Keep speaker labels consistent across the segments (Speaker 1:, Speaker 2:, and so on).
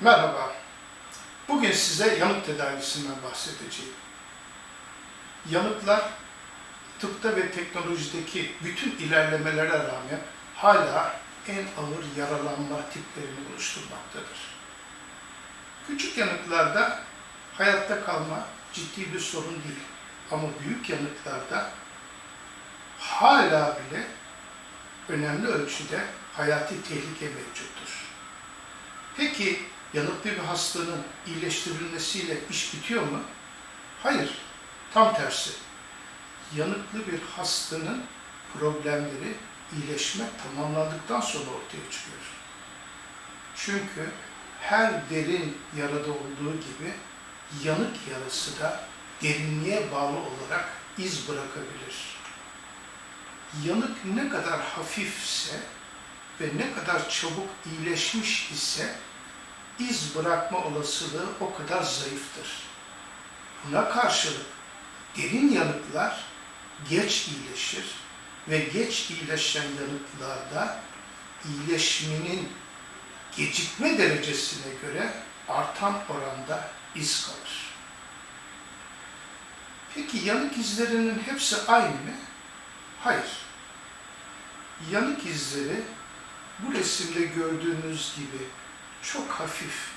Speaker 1: Merhaba. Bugün size yanık tedavisinden bahsedeceğim. Yanıklar tıpta ve teknolojideki bütün ilerlemelere rağmen hala en ağır yaralanma tiplerini oluşturmaktadır. Küçük yanıklarda hayatta kalma ciddi bir sorun değil. Ama büyük yanıklarda hala bile önemli ölçüde hayati tehlike mevcuttur. Peki yanıklı bir hastanın iyileştirilmesiyle iş bitiyor mu? Hayır, tam tersi. Yanıklı bir hastanın problemleri iyileşme tamamlandıktan sonra ortaya çıkıyor. Çünkü her derin yarada olduğu gibi yanık yarası da derinliğe bağlı olarak iz bırakabilir. Yanık ne kadar hafifse ve ne kadar çabuk iyileşmiş ise iz bırakma olasılığı o kadar zayıftır. Buna karşılık derin yanıklar geç iyileşir ve geç iyileşen yanıklarda iyileşmenin gecikme derecesine göre artan oranda iz kalır. Peki yanık izlerinin hepsi aynı mı? Hayır. Yanık izleri bu resimde gördüğünüz gibi çok hafif,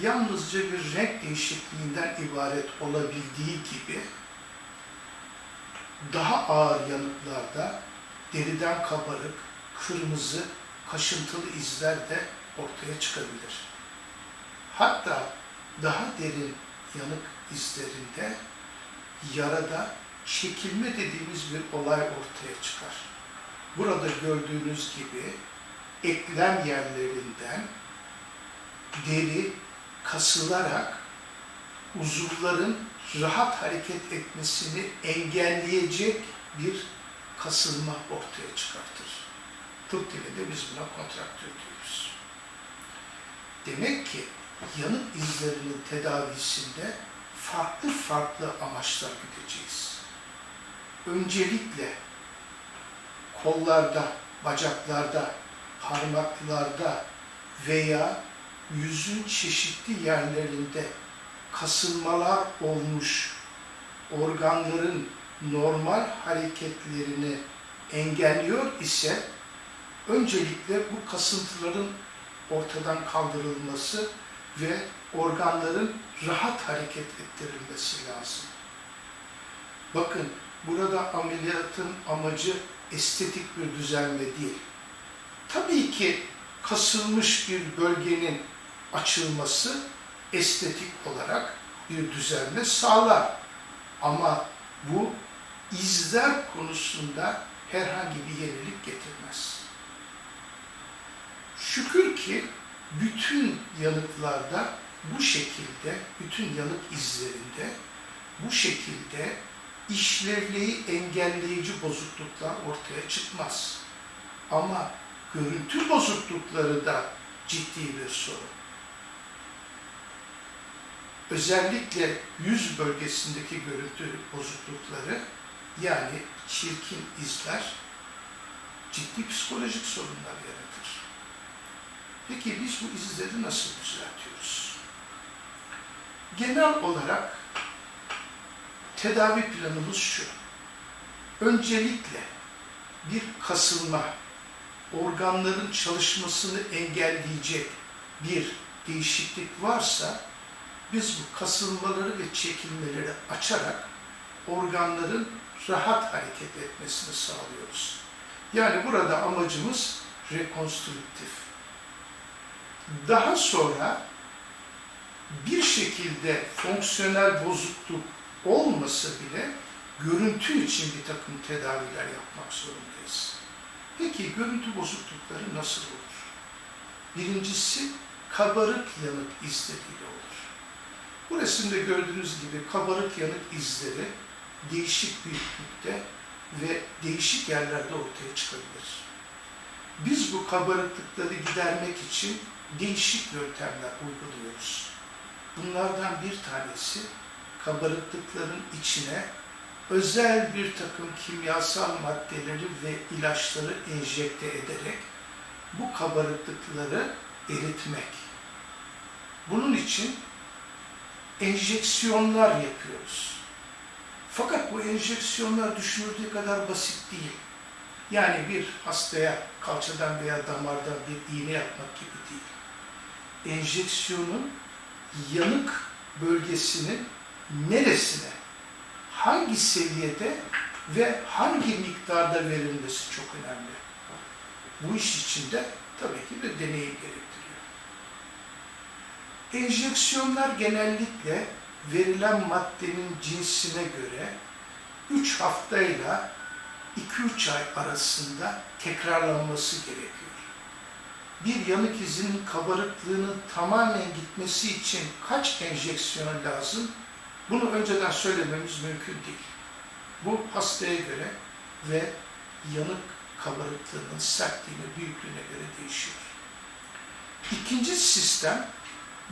Speaker 1: yalnızca bir renk değişikliğinden ibaret olabildiği gibi daha ağır yanıklarda deriden kabarık, kırmızı, kaşıntılı izler de ortaya çıkabilir. Hatta daha derin yanık izlerinde yarada çekilme dediğimiz bir olay ortaya çıkar. Burada gördüğünüz gibi eklem yerlerinden deri kasılarak uzuvların rahat hareket etmesini engelleyecek bir kasılma ortaya çıkartır. Tıp dilinde biz buna kontraktür diyoruz. Demek ki yanık izlerinin tedavisinde farklı farklı amaçlar güdeceğiz. Öncelikle kollarda, bacaklarda, parmaklarda veya yüzün çeşitli yerlerinde kasılmalar olmuş organların normal hareketlerini engelliyor ise öncelikle bu kasıntıların ortadan kaldırılması ve organların rahat hareket ettirilmesi lazım. Bakın burada ameliyatın amacı estetik bir düzelme değil. Tabii ki kasılmış bir bölgenin açılması estetik olarak bir düzelme sağlar. Ama bu izler konusunda herhangi bir yenilik getirmez. Şükür ki bütün yanıklarda bu şekilde, bütün yanık izlerinde bu şekilde işlevliği engelleyici bozukluklar ortaya çıkmaz. Ama görüntü bozuklukları da ciddi bir sorun. Özellikle yüz bölgesindeki görüntü bozuklukları yani çirkin izler ciddi psikolojik sorunlar yaratır. Peki biz bu izleri nasıl düzeltiyoruz? Genel olarak tedavi planımız şu. Öncelikle bir kasılma, organların çalışmasını engelleyecek bir değişiklik varsa biz bu kasılmaları ve çekilmeleri açarak organların rahat hareket etmesini sağlıyoruz. Yani burada amacımız rekonstrüktif. Daha sonra bir şekilde fonksiyonel bozukluk olmasa bile görüntü için bir takım tedaviler yapmak zorundayız. Peki görüntü bozuklukları nasıl olur? Birincisi kabarık yanık izleriyle olur. Bu resimde gördüğünüz gibi kabarık yanık izleri değişik büyüklükte ve değişik yerlerde ortaya çıkabilir. Biz bu kabarıklıkları gidermek için değişik yöntemler uyguluyoruz. Bunlardan bir tanesi kabarıklıkların içine özel bir takım kimyasal maddeleri ve ilaçları enjekte ederek bu kabarıklıkları eritmek. Bunun için enjeksiyonlar yapıyoruz. Fakat bu enjeksiyonlar düşünüldüğü kadar basit değil. Yani bir hastaya kalçadan veya damardan bir iğne yapmak gibi değil. Enjeksiyonun yanık bölgesinin neresine, hangi seviyede ve hangi miktarda verilmesi çok önemli. Bu iş içinde tabii ki bir deneyim gerektiriyor. Enjeksiyonlar genellikle verilen maddenin cinsine göre 3 haftayla 2-3 ay arasında tekrarlanması gerekiyor. Bir yanık izinin kabarıklığının tamamen gitmesi için kaç enjeksiyon lazım? Bunu önceden söylememiz mümkün değil. Bu hastaya göre ve yanık kabarıklığının sertliğine, büyüklüğüne göre değişiyor. İkinci sistem,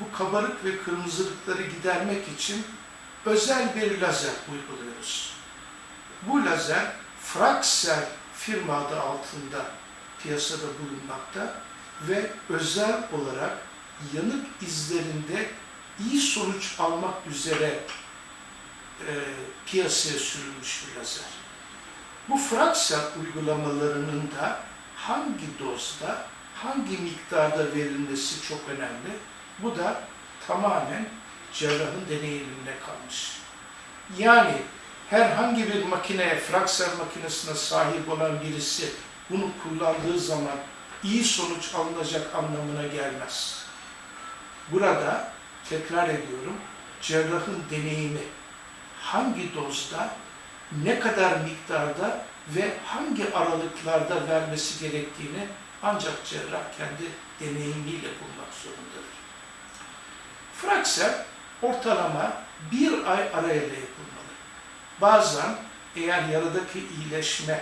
Speaker 1: bu kabarık ve kırmızılıkları gidermek için özel bir lazer uyguluyoruz. Bu lazer Fraxel firma adı altında piyasada bulunmakta ve özel olarak yanık izlerinde iyi sonuç almak üzere e, piyasaya sürülmüş bir lazer. Bu Fraxel uygulamalarının da hangi dozda, hangi miktarda verilmesi çok önemli. Bu da tamamen cerrahın deneyimine kalmış. Yani herhangi bir makineye, Fraxel makinesine sahip olan birisi bunu kullandığı zaman iyi sonuç alınacak anlamına gelmez. Burada tekrar ediyorum, cerrahın deneyimi hangi dozda, ne kadar miktarda ve hangi aralıklarda vermesi gerektiğini ancak cerrah kendi deneyimiyle bulmak zorundadır. Fraxel ortalama bir ay arayla yapılmalı. Bazen eğer yaradaki iyileşme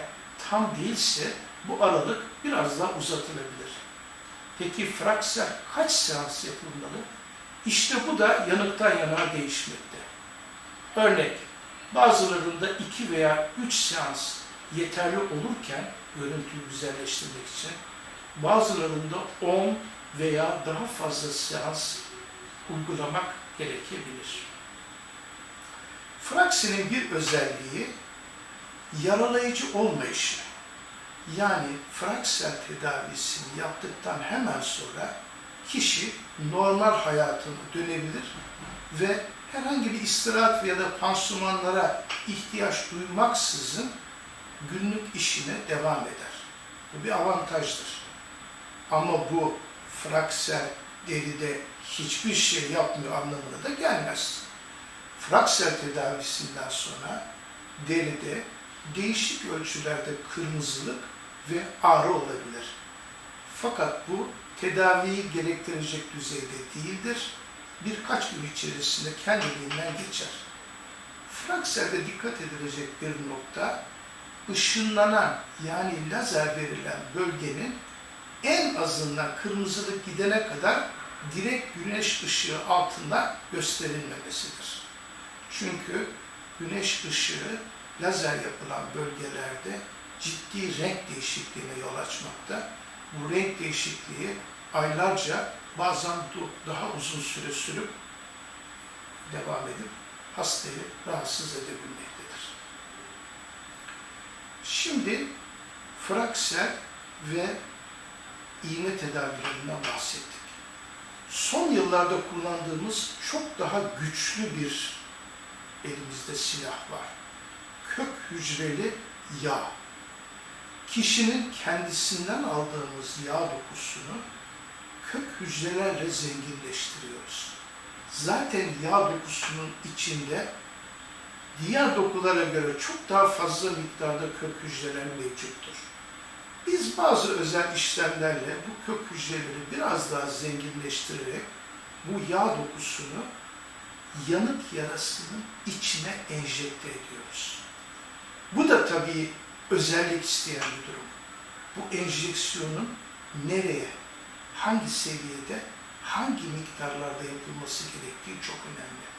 Speaker 1: tam değilse bu aralık biraz daha uzatılabilir. Peki Fraxel kaç seans yapılmalı? İşte bu da yanıktan yana değişmekte. Örnek, bazılarında iki veya üç seans yeterli olurken görüntüyü güzelleştirmek için, bazılarında 10 veya daha fazla seans uygulamak gerekebilir. Fraxin'in bir özelliği yaralayıcı olmayışı. Yani Fraxel tedavisini yaptıktan hemen sonra kişi normal hayatına dönebilir ve herhangi bir istirahat ya da pansumanlara ihtiyaç duymaksızın günlük işine devam eder. Bu bir avantajdır. Ama bu Fraxel deride hiçbir şey yapmıyor anlamına da gelmez. Fraksel tedavisinden sonra deride değişik ölçülerde kırmızılık ve ağrı olabilir. Fakat bu tedaviyi gerektirecek düzeyde değildir. Birkaç gün içerisinde kendiliğinden geçer. Frakselde dikkat edilecek bir nokta, ışınlanan yani lazer verilen bölgenin en azından kırmızılık gidene kadar direkt güneş ışığı altında gösterilmemesidir. Çünkü güneş ışığı lazer yapılan bölgelerde ciddi renk değişikliğine yol açmakta. Bu renk değişikliği aylarca bazen daha uzun süre sürüp devam edip hastayı rahatsız edebilmektedir. Şimdi fraksel ve iğne tedavilerinden bahsettik. Son yıllarda kullandığımız çok daha güçlü bir elimizde silah var. Kök hücreli yağ. Kişinin kendisinden aldığımız yağ dokusunu kök hücrelerle zenginleştiriyoruz. Zaten yağ dokusunun içinde diğer dokulara göre çok daha fazla miktarda kök hücreler mevcuttur. Biz bazı özel işlemlerle bu kök hücreleri biraz daha zenginleştirerek bu yağ dokusunu yanık yarasının içine enjekte ediyoruz. Bu da tabii özellik isteyen bir durum. Bu enjeksiyonun nereye, hangi seviyede, hangi miktarlarda yapılması gerektiği çok önemli.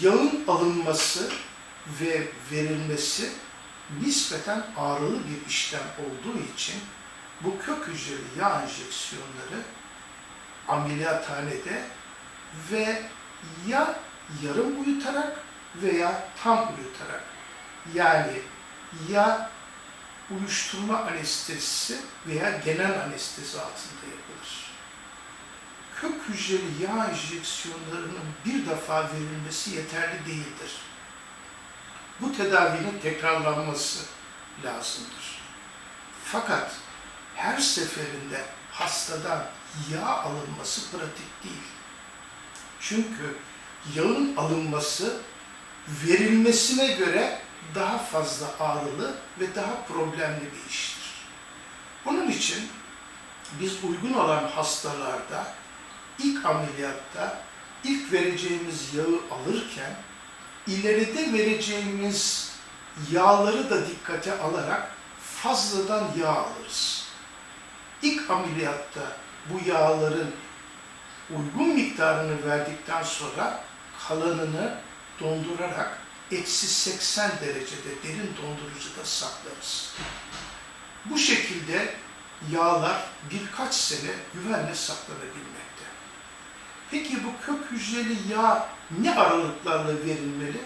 Speaker 1: Yağın alınması ve verilmesi nispeten ağrılı bir işlem olduğu için bu kök hücreli yağ enjeksiyonları ameliyathanede ve ya yarım uyutarak veya tam uyutarak yani ya uyuşturma anestezisi veya genel anestezi altında yapılır. Kök hücreli yağ enjeksiyonlarının bir defa verilmesi yeterli değildir. Bu tedavinin tekrarlanması lazımdır. Fakat her seferinde hastadan yağ alınması pratik değil. Çünkü yağın alınması verilmesine göre daha fazla ağrılı ve daha problemli bir iştir. Bunun için biz uygun olan hastalarda ilk ameliyatta ilk vereceğimiz yağı alırken ileride vereceğimiz yağları da dikkate alarak fazladan yağ alırız. İlk ameliyatta bu yağların uygun miktarını verdikten sonra kalanını dondurarak eksi 80 derecede derin dondurucuda saklarız. Bu şekilde yağlar birkaç sene güvenle saklanabilmekte. Peki bu kök hücreli yağ ne aralıklarla verilmeli?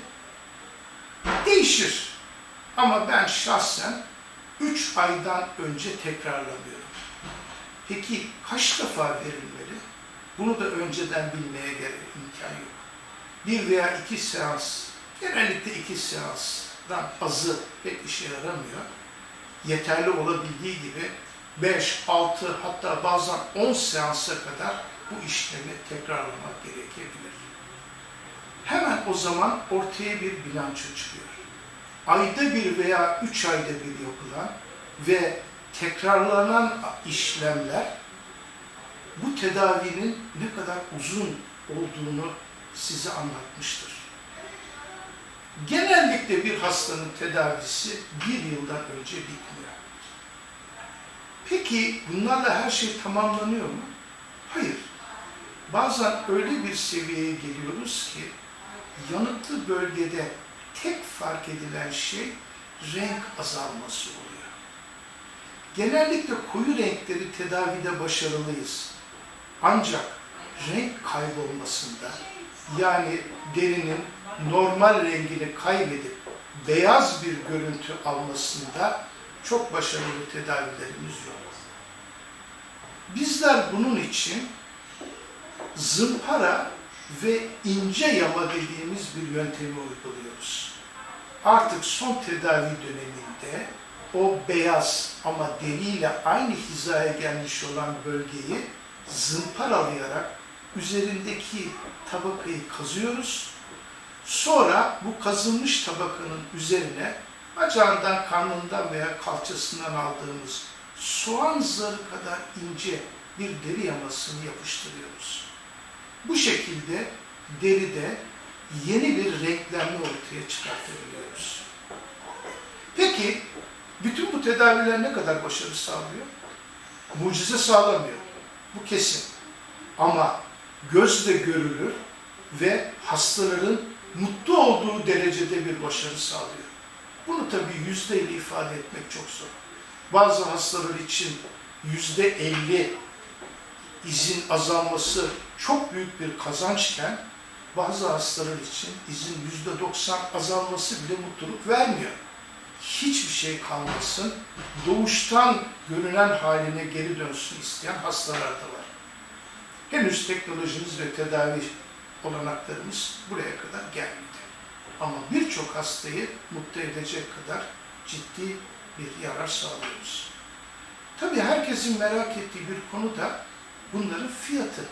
Speaker 1: Değişir. Ama ben şahsen 3 aydan önce tekrarlamıyorum. Peki kaç defa verilmeli? Bunu da önceden bilmeye gerek imkan yok. Bir veya iki seans, genellikle iki seansdan azı pek işe yaramıyor. Yeterli olabildiği gibi 5, 6 hatta bazen 10 seansa kadar bu işlemi tekrarlamak gerekebilir. Hemen o zaman ortaya bir bilanço çıkıyor. Ayda bir veya üç ayda bir yapılan ve tekrarlanan işlemler bu tedavinin ne kadar uzun olduğunu size anlatmıştır. Genellikle bir hastanın tedavisi bir yıldan önce bitmiyor. Peki bunlarla her şey tamamlanıyor mu? Hayır. Bazen öyle bir seviyeye geliyoruz ki yanıklı bölgede tek fark edilen şey renk azalması oluyor. Genellikle koyu renkleri tedavide başarılıyız. Ancak renk kaybolmasında yani derinin normal rengini kaybedip beyaz bir görüntü almasında çok başarılı tedavilerimiz yok. Bizler bunun için zımpara ve ince yama dediğimiz bir yöntemi uyguluyoruz. Artık son tedavi döneminde o beyaz ama deriyle aynı hizaya gelmiş olan bölgeyi zımparalayarak üzerindeki tabakayı kazıyoruz. Sonra bu kazınmış tabakanın üzerine bacağından, karnından veya kalçasından aldığımız soğan zarı kadar ince bir deri yamasını yapıştırıyoruz. Bu şekilde deride yeni bir renklenme ortaya çıkartabiliyoruz. Peki bütün bu tedaviler ne kadar başarı sağlıyor? Mucize sağlamıyor. Bu kesin. Ama gözle görülür ve hastaların mutlu olduğu derecede bir başarı sağlıyor. Bunu tabii yüzdeyle ifade etmek çok zor. Bazı hastalar için yüzde elli izin azalması çok büyük bir kazançken bazı hastalar için izin yüzde doksan azalması bile mutluluk vermiyor. Hiçbir şey kalmasın, doğuştan görünen haline geri dönsün isteyen hastalar da var. Henüz teknolojimiz ve tedavi olanaklarımız buraya kadar gelmedi. Ama birçok hastayı mutlu edecek kadar ciddi bir yarar sağlıyoruz. Tabii herkesin merak ettiği bir konu da bunların fiyatı.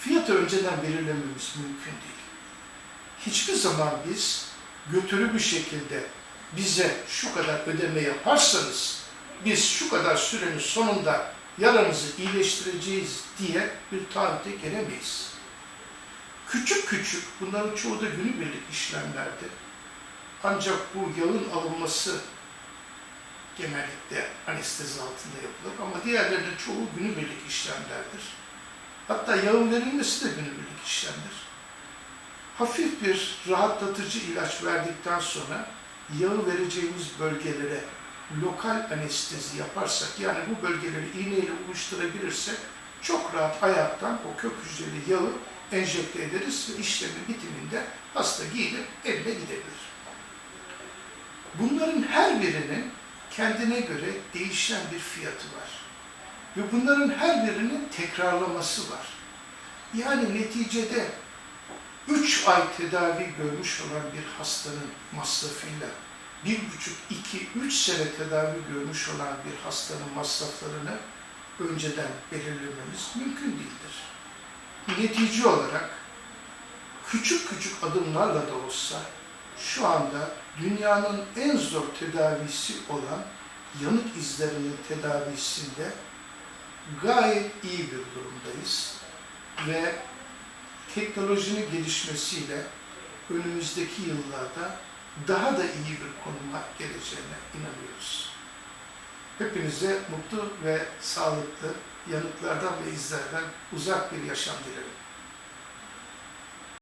Speaker 1: Fiyatı önceden belirlememiz mümkün değil. Hiçbir zaman biz götürü bir şekilde bize şu kadar ödeme yaparsanız biz şu kadar sürenin sonunda yaranızı iyileştireceğiz diye bir taahhüte gelemeyiz. Küçük küçük, bunların çoğu da günübirlik işlemlerdi. Ancak bu yağın alınması genellikle anestezi altında yapılır ama diğerlerinin çoğu günübirlik işlemlerdir. Hatta yağın verilmesi de günübirlik işlemdir. Hafif bir rahatlatıcı ilaç verdikten sonra yağı vereceğimiz bölgelere lokal anestezi yaparsak, yani bu bölgeleri iğneyle oluşturabilirsek çok rahat ayaktan o kök hücreli yağı enjekte ederiz ve işlemi bitiminde hasta giyinip evine gidebilir. Bunların her birinin kendine göre değişen bir fiyatı var. Ve bunların her birinin tekrarlaması var. Yani neticede 3 ay tedavi görmüş olan bir hastanın masrafıyla bir buçuk, iki, üç sene tedavi görmüş olan bir hastanın masraflarını önceden belirlememiz mümkün değildir. Netice olarak küçük küçük adımlarla da olsa şu anda dünyanın en zor tedavisi olan yanık izlerinin tedavisinde gayet iyi bir durumdayız ve teknolojinin gelişmesiyle önümüzdeki yıllarda daha da iyi bir konuma geleceğine inanıyoruz. Hepinize mutlu ve sağlıklı yanıklardan ve izlerden uzak bir yaşam dilerim.